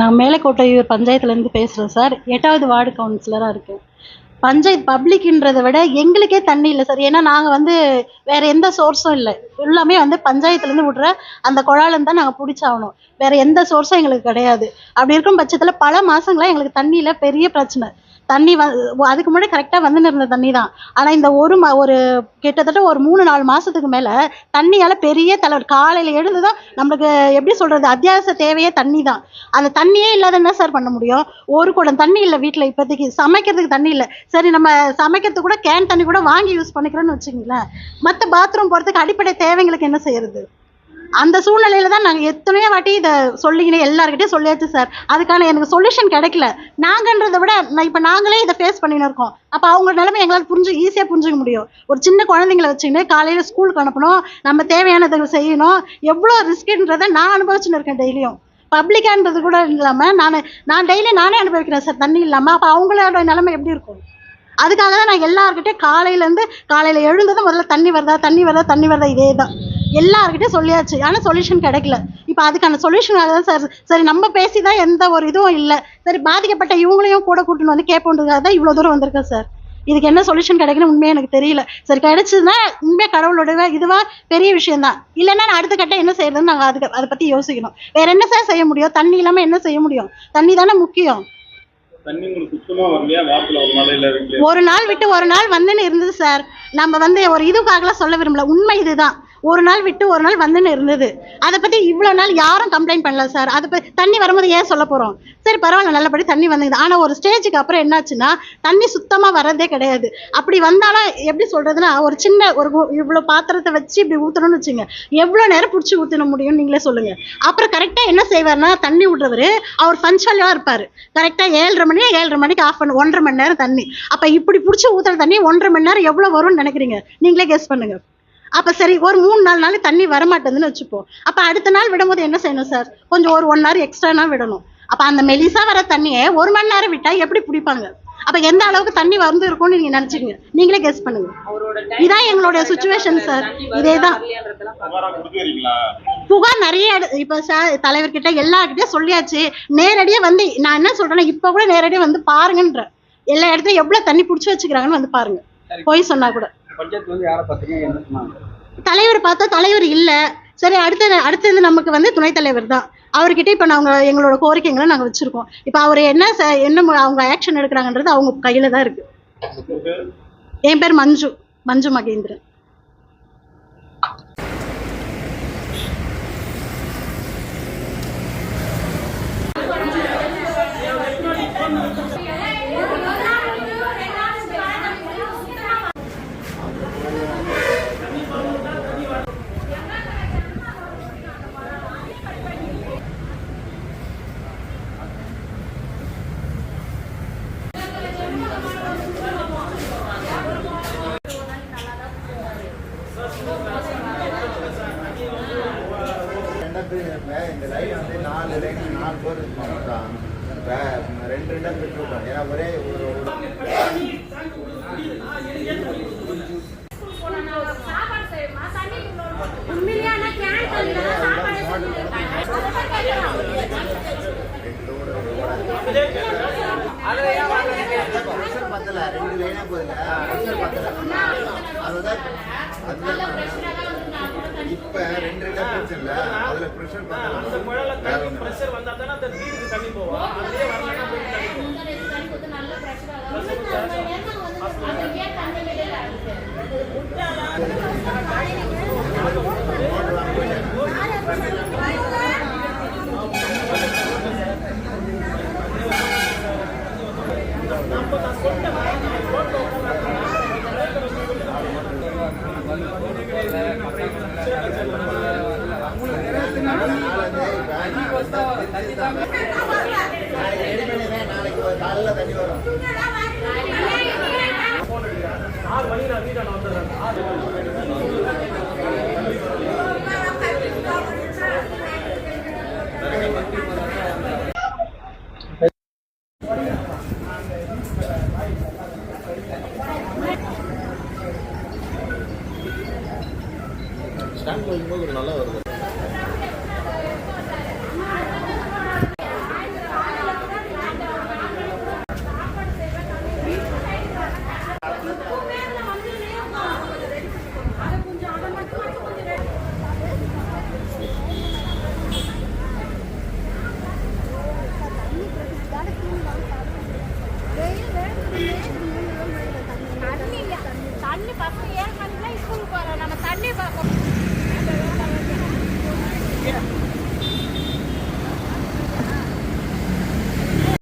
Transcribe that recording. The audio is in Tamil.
நான் மேலக்கோட்டையூர் பஞ்சாயத்துலேருந்து பேசுகிறேன் சார். எட்டாவது வார்டு கவுன்சிலராக இருக்கேன். பஞ்சாயத்து பப்ளிக்ன்றதை விட எங்களுக்கே தண்ணி இல்லை சார். ஏன்னா நாங்கள் வந்து வேறு எந்த சோர்ஸும் இல்லை. எல்லாமே வந்து பஞ்சாயத்துலேருந்து விட்ற அந்த குழாயிலேருந்து தான் நாங்கள் பிடிச்சாகணும். வேறு எந்த சோர்ஸும் எங்களுக்கு கிடையாது. அப்படி இருக்கும் பட்சத்தில் பல மாதங்களாக எங்களுக்கு தண்ணியில் பெரிய பிரச்சனை. தண்ணி வ அதுக்கு முன்னாடி கரெக்டாக வந்துன்னு இருந்த தண்ணி தான் ஆனால் இந்த ஒரு மா ஒரு கிட்டத்தட்ட ஒரு மூணு நாலு மாதத்துக்கு மேலே தண்ணியால் பெரிய தலைவர் காலையில் எழுந்து தான் நம்மளுக்கு எப்படி சொல்கிறது அத்தியாவசிய தேவையே தண்ணி தான் அந்த தண்ணியே இல்லாத என்ன சார் பண்ண முடியும்? ஒரு குடம் தண்ணி இல்லை வீட்டில் இப்போதைக்கு. சமைக்கிறதுக்கு தண்ணி இல்லை. சரி நம்ம சமைக்கிறதுக்கு கூட கேன் தண்ணி கூட வாங்கி யூஸ் பண்ணிக்கிறோன்னு வச்சுங்களேன் மற்ற பாத்ரூம் போகிறதுக்கு அடிப்படை தேவைங்களுக்கு என்ன செய்யறது? அந்த சூழ்நிலையில தான் நாங்கள் எத்தனையோ வாட்டி இதை சொல்லிக்கினே எல்லாருக்கிட்டையும் சொல்லியாச்சு சார். அதுக்கான எனக்கு சொல்யூஷன் கிடைக்கல. நாங்கன்றதை விட நான் இப்போ நாங்களே இதை ஃபேஸ் பண்ணின்னு இருக்கோம். அப்போ அவங்க நிலைமை எங்களால் புரிஞ்சு ஈஸியாக புரிஞ்சுக்க முடியும். ஒரு சின்ன குழந்தைங்கள வச்சுக்கிட்டு காலையில் ஸ்கூலுக்கு அனுப்பணும். நம்ம தேவையானதை செய்யணும். எவ்வளோ ரிஸ்க்குன்றதை நான் அனுபவிச்சுன்னு இருக்கேன் டெய்லியும். பப்ளிக்கான்றது கூட இல்லாமல் நான் நான் டெய்லி நானே அனுபவிக்கிறேன் சார் தண்ணி இல்லாமல் அப்போ அவங்களோட நிலைமை எப்படி இருக்கும்? அதுக்காக தான் நான் எல்லாருக்கிட்டே காலையிலேருந்து காலையில் எழுந்ததும் முதல்ல தண்ணி வருதா தண்ணி வருதா தண்ணி வருதா இதே தான் எல்லாருக்கிட்டையும் சொல்லியாச்சு. ஆனால் சொல்யூஷன் கிடைக்கல. இப்போ அதுக்கான சொல்யூஷனாக தான் சார் சரி நம்ம பேசி தான் எந்த ஒரு இதுவும் இல்லை. சரி பாதிக்கப்பட்ட இவங்களையும் கூட கூட்டின்னு வந்து கேட்போன்றதுக்காக தான் இவ்வளோ தூரம் வந்திருக்கேன் சார் இதுக்கு என்ன சொல்யூஷன் கிடைக்கணும் உண்மையாக எனக்கு தெரியல. சரி கிடைச்சதுன்னா உண்மையாக கடவுளோட இதுவா பெரிய விஷயம் தான் இல்லைன்னா நான் அடுத்த கட்டம் என்ன செய்யறதுன்னு நாங்கள் அதுக்கு அதை பற்றி யோசிக்கணும். வேற என்ன சார் செய்ய முடியும்? தண்ணி இல்லாமல் என்ன செய்ய முடியும்? தண்ணி தானே முக்கியம். ஒரு நாள் விட்டு ஒரு நாள் வந்துன்னு இருந்தது சார் நம்ம வந்து ஒரு இதுக்காகலாம் சொல்ல விரும்பல. உண்மை இதுதான். ஒரு நாள் விட்டு ஒரு நாள் வந்துன்னு இருந்தது. அதை பற்றி இவ்வளோ நாள் யாரும் கம்ப்ளைண்ட் பண்ணல சார் அதை பற்றி தண்ணி வரும்போது ஏன் சொல்ல போகிறோம் சரி பரவாயில்ல நல்லபடி தண்ணி வந்துது. ஆனால் ஒரு ஸ்டேஜுக்கு அப்புறம் என்னாச்சுன்னா தண்ணி சுத்தமாக வரதே கிடையாது. அப்படி வந்தாலும் எப்படி சொல்கிறதுனா ஒரு சின்ன ஒரு கு- பாத்திரத்தை வச்சு இப்படி ஊற்றணும்னு வச்சுங்க. எவ்வளோ நேரம் பிடிச்சி ஊற்றின முடியும்னு நீங்களே சொல்லுங்க. அப்புறம் கரெக்டாக என்ன செய்வார்னா தண்ணி விட்றவர் அவர் பஞ்சுவலா இருப்பார். கரெக்டாக ஏழரை மணி ஏழரை மணிக்கு ஆஃப் பண்ணு ஒன்றரை மணி நேரம் தண்ணி. அப்போ இப்படி பிடிச்சி ஊற்றுற தண்ணி ஒன்றரை மணி நேரம் எவ்வளோ வரும்னு நினைக்கிறீங்க? நீங்களே கெஸ் பண்ணுங்கள் அப்ப சரி ஒரு மூணு நாலு நாள் தண்ணி வர மாட்டேங்குதுன்னு வச்சுப்போம். அப்ப அடுத்த நாள் விடும்போது என்ன செய்யணும் சார் கொஞ்சம் ஒரு ஒன் ஹவர் எக்ஸ்ட்ரானா விடணும். அப்ப அந்த மெலிசா வர தண்ணியை ஒரு மணி நேரம் விட்டா எப்படி பிடிப்பாங்க அப்ப எந்த அளவுக்கு தண்ணி வந்து இருக்கும்னு நீங்க நினைச்சீங்க நீங்களே கெஸ் பண்ணுங்க. இதான் எங்களுடைய சுச்சுவேஷன் சார் இதேதான். சுமாரா கொடுக்குறீங்களா? புகார் நிறைய இப்ப சார் தலைவர்கிட்ட எல்லார்கிட்டயும் சொல்லியாச்சு. நேரடியா வந்து நான் என்ன சொல்றேன்னா இப்ப கூட நேரடியா வந்து பாருங்கன்ற. எல்லா இடத்துலயும் எவ்வளவு தண்ணி புடிச்சு வச்சுக்கிறாங்கன்னு வந்து பாருங்க. போய் சொன்னா கூட. பஞ்சாயத்து வந்து யாரை பார்த்தீங்க என்ன சொன்னாங்க? தலைவர் பார்த்தா தலைவர் இல்ல. சரி அடுத்த அடுத்தது நமக்கு வந்து துணைத் தலைவர் தான். அவர்கிட்ட இப்ப நாங்க எங்களோட கோரிக்கைகளை நாங்க வச்சிருக்கோம். இப்ப அவர் என்ன ச- என்ன அவங்க ஆக்ஷன் எடுக்கிறாங்கன்றது அவங்க கையில தான் இருக்கு. உங்க பேரு? என் பேர் மஞ்சு மஞ்சு மகேந்திரன். பிரிவு இப்ப இந்த லைன் வந்து நாலு லைன் நாலு பேர் இருப்பாங்க இப்போ ரெண்டு ரெண்டா பிரிச்சு விட்றாங்க ஏன்னா ஒரே ஒரு பத்தல ரெண்டு லைனா போதில்ல பத்தல அதுதான் இப்ப ரெண்டு ரெண்டா பிரிச்சு இல்ல அதுல ப்ரெஷர் பத்தல வேற ஒண்ணும் இல்ல. நாளைக்கு ரெடி பண்ணிடுறேன் நாளைக்கு ஒரு காலைல தண்ணி வரும் ஸ்டாண்ட் வைக்கும்போது நல்லா வருது. தண்ணி பார்ப்போம் ஏழு மணிக்கெல்லாம் ஸ்கூலுக்கு போகிறோம் நம்ம தண்ணி பார்ப்போம்